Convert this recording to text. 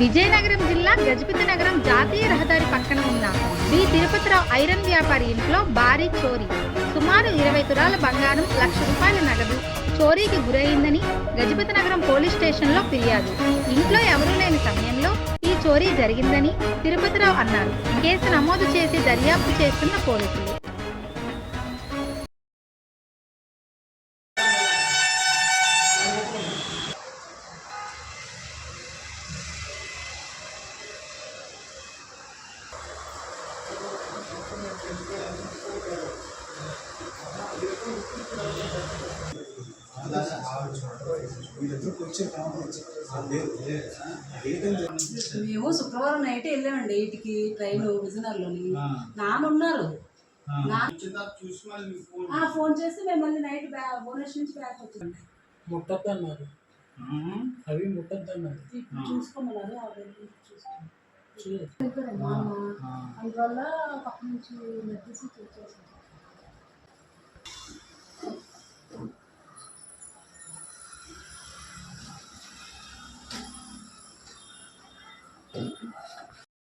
విజయనగరం జిల్లా గజపతి నగరం జాతీయ రహదారి పక్కన ఉన్న బి తిరుపతిరావు ఐరన్ వ్యాపారి ఇంట్లో భారీ చోరీ. సుమారు ఇరవై తులాల బంగారం లక్ష రూపాయల నగదు చోరీకి గురైందని గజపతి నగరం పోలీస్ స్టేషన్లో ఫిర్యాదు. ఇంట్లో ఎవరూ లేని సమయంలో ఈ చోరీ జరిగిందని తిరుపతిరావు అన్నారు. కేసు నమోదు చేసి దర్యాప్తు చేస్తున్న పోలీసులు. మేము శుక్రవారం నైట్ వెళ్ళామండి ఎయిట్కి ట్రైన్ విజయనగరంలోని. నాన్న ఉన్నారు నా- ఆ, ఫోన్ చేస్తే మేము మళ్ళీ నైట్ భువనేశ్వర్ నుంచి బ్యాక్ వచ్చామండి ముట్టద్దు అన్నారు అవి ముట్టద్దు అన్నారు చూసుకోమన్నారు అందువల్ల పక్క నుంచి